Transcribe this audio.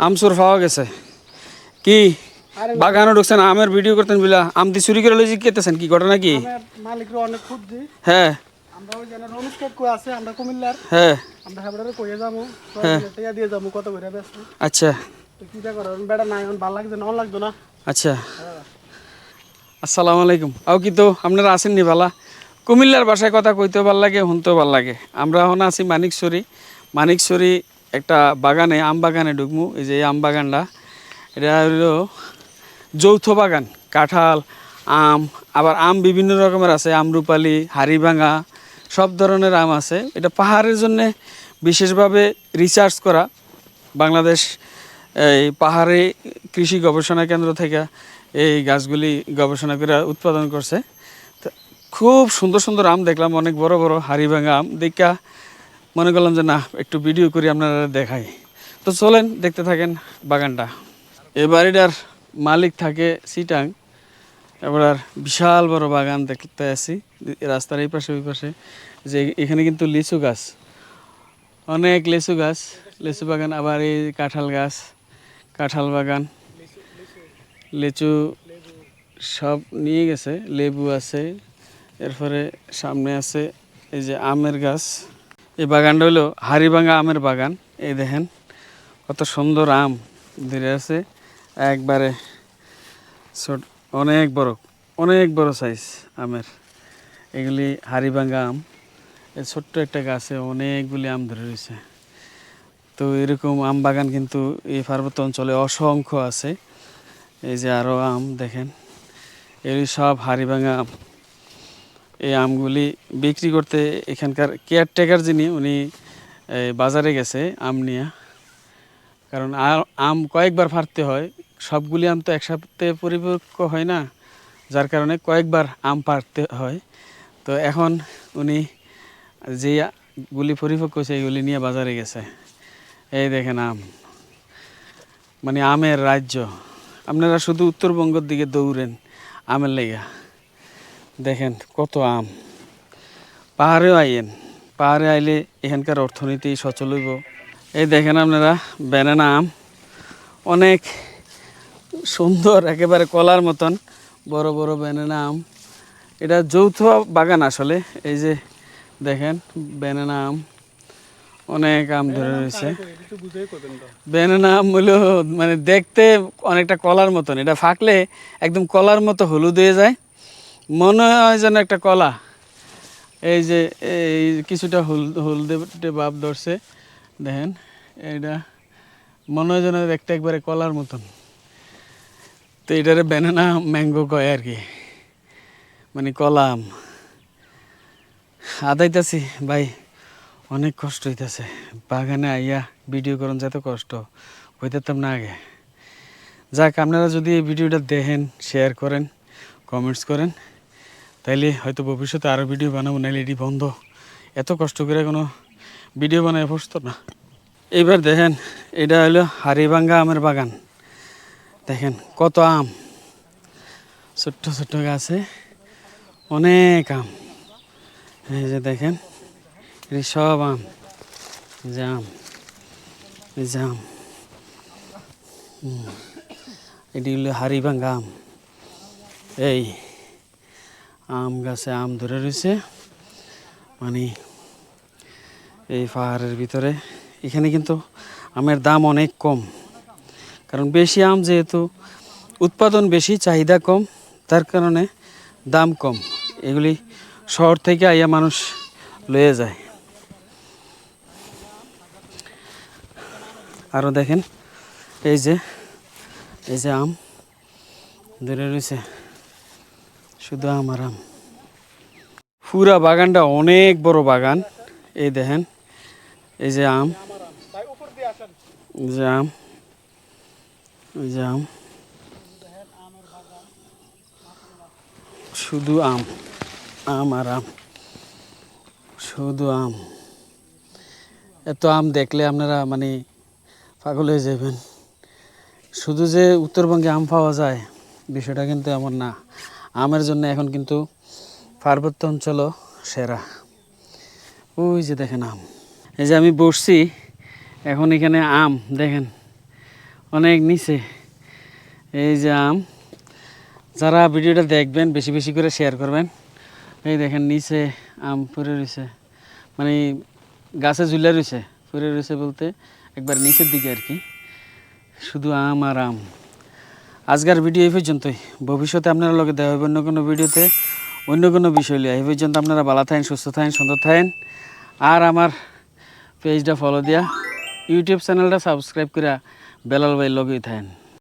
আমসুর পাওয়া গেছে। কি? বাগানও ঢুকছেন আমের ভিডিও করতেন বিলা। আম দিয়ে চুরি করে লইছি কেতেছেন কি ঘটনা কি? মালিকরা অনেক খুঁজছি হ্যাঁ। আমরা ওই জায়গায় রমেশ কাকু আছে আমরা কুমিল্লার। হ্যাঁ। আমরা হেবড়ারে কইয়ে যাব টাকা দিয়ে যাব কত করে ব্যস্ত আচ্ছা। তো কিটা করো বেড়া নাই এখন ভালো লাগছে না অন লাগতো না। আচ্ছা। আসসালামু আলাইকুম। আও কি তো আপনারা আসেননি ভালা? কুমিল্লার ভাষায় কথা কইতেও ভালো লাগে শুনতেও ভালো লাগে। আমরা এখন আছি মানিকছড়ি। মানিকছড়ি একটা বাগানে, আম বাগানে ঢুকমু, এই যে আম বাগানটা। এটা হলো যৌথ বাগান, কাঁঠাল, আম, আবার আম বিভিন্ন রকমের আছে আমরুপালি হাড়িভাঙা, সব ধরনের আম আছে। এটা পাহাড়ের জন্য বিশেষভাবে রিসার্চ করা। বাংলাদেশ, এই পাহাড়ে কৃষি গবেষণা কেন্দ্র থেকে এই গাছগুলি গবেষণা করে উৎপাদন করছে। খুব সুন্দর সুন্দর আম দেখলাম, অনেক বড় বড় হাড়িভাঙা আম। দেখা মনে করলাম যে না একটু ভিডিও করি, আপনারা দেখাই। তো চলেন, দেখতে থাকেন বাগানটা। এ বাড়িটার মালিক থাকে সিটাং। এবার বিশাল বড় বাগান দেখতে আসি রাস্তার এই পাশে, ওই পাশে। যে এখানে কিন্তু লিচু গাছ। অনেক লিচু গাছ। লিচু বাগান, আবার এই কাঁঠাল গাছ। কাঁঠাল বাগান। লিচু সব নিয়ে গেছে। লেবু আছে। এরপরে সামনে আছে এই যে আমের গাছ। এই বাগানটা হলো হাড়িভাঙা আমের বাগান। এই দেখেন, কত সুন্দর আম ধরে আছে। একবারে ছোট, অনেক বড় অনেক বড় সাইজ আমের। এগুলি হাড়িভাঙা আম। এই ছোট্ট একটা গাছে অনেকগুলি আম ধরে রয়েছে। তো এরকম আম বাগান কিন্তু এই পার্বত্য অঞ্চলে অসংখ্য আছে। এই যে আরও আম দেখেন, এগুলি সব হাড়িভাঙা আম। এই আমগুলি বিক্রি করতে এখানকার কেয়ারটেকার যিনি, উনি বাজারে গেছে আম নিয়ে। কারণ আম কয়েকবার ফাটতে হয়, সবগুলি আম তো একসাথে পরিপক্ক হয় না, যার কারণে কয়েকবার আম পাড়তে হয়। তো এখন উনি যে গুলি পরিপক্ক এইগুলি নিয়ে বাজারে গেছে। এই দেখেন আম। মানে আমের রাজ্য। আপনারা শুধু উত্তরবঙ্গের দিকে দৌড়েন, আমের লেগা। দেখেন কত আম। পাহাড়েও আইয়েন। পাহাড়ে আইলে এখানকার অর্থনীতি সচল হইব। এই দেখেন আপনারা ব্যানানা আম। অনেক সুন্দর একেবারে কলার মতন। বড় বড় ব্যানানা আম। এটা যৌথ বাগান আসলে। এই যে দেখেন ব্যানানা আম। অনেক আম ধরে রয়েছে। ব্যানানা আম হলো মানে দেখতে অনেকটা কলার মতন। এটা ফাঁকলে একদম কলার মতো হলুদ হয়ে যায়। মনে হয় যেন একটা কলা। এই যে, এই কিছুটা হলুদ হলদে ভাব ধরছে, দেখেন, এইটা মনে হয় যেন দেখতে একবারে কলার মতন। তো এটারে ব্যানানা ম্যাঙ্গো কয় আর কি। মানে কলাম আদাইতাছি ভাই, অনেক কষ্ট হইতাছে। বাগানে আইয়া ভিডিও করুন যত কষ্ট হইতাম না আগে। যাক, আপনারা যদি এই ভিডিওটা দেখেন শেয়ার করেন কমেন্টস করেন তাইলে হয়তো ভবিষ্যতে আরও ভিডিও বানাবো, নাইলে এটি বন্ধ। এত কষ্ট করে কোনো ভিডিও বানায় বসতো না। এইবার দেখেন, এটা হলো হাড়িভাঙ্গা আমের বাগান। দেখেন, কত আম। ছোট্ট ছোট্ট গাছে অনেক আম। এই যে দেখেন এই সব আম। যে আম। এটি হলো হাড়িভাঙ্গা আম। এই আম গাছে আম ধরে রয়েছে। মানে এই পাহাড়ের ভিতরে। এখানে কিন্তু আমের দাম অনেক কম। কারণ বেশি আম যেহেতু উৎপাদন বেশি, চাহিদা কম, তার কারণে দাম কম। এগুলি শহর থেকে আইয়া মানুষ লয়ে যায়। আরও দেখেন, এই যে এই যে আম ধরে রয়েছে। শুধু আম আর আম। পুরা বাগানটা অনেক বড় বাগান। এই দেখেন, এই যে আম। যে আম। এই যে আম। শুধু আম আম আর আম। শুধু আম। এত আম দেখলে আপনারা মানে পাগল হয়ে যাবেন। শুধু যে উত্তরবঙ্গে আম পাওয়া যায়, বিষয়টা কিন্তু এমন না। আমের জন্য এখন কিন্তু পার্বত্য অঞ্চলও সেরা। ওই যে দেখেন আম। এই যে আমি বসছি, এখন এখানে আম, দেখেন, অনেক নিচে। এই যে আম, যারা ভিডিওটা দেখবেন, বেশি বেশি করে শেয়ার করবেন। এই দেখেন, নিচে আম পড়ে রয়েছে। মানে গাছে ঝুলে রয়েছে, পড়ে রয়েছে বলতে একবার নিচের দিকে আর কি। শুধু আম আর আম। আজকের ভিডিও এই পর্যন্তই। ভবিষ্যতে আপনারা লগে দেওয়া হবে অন্য কোনো ভিডিওতে, অন্য কোনো বিষয় লিয়ে এই পর্যন্ত আপনারা ভালো থাকেন, সুস্থ থাকেন, সুন্দর থাকেন। আর আমার পেজটা ফলো দিয়া। ইউটিউব চ্যানেলটা সাবস্ক্রাইব করে বেলাল ভাই লগেই থাকেন।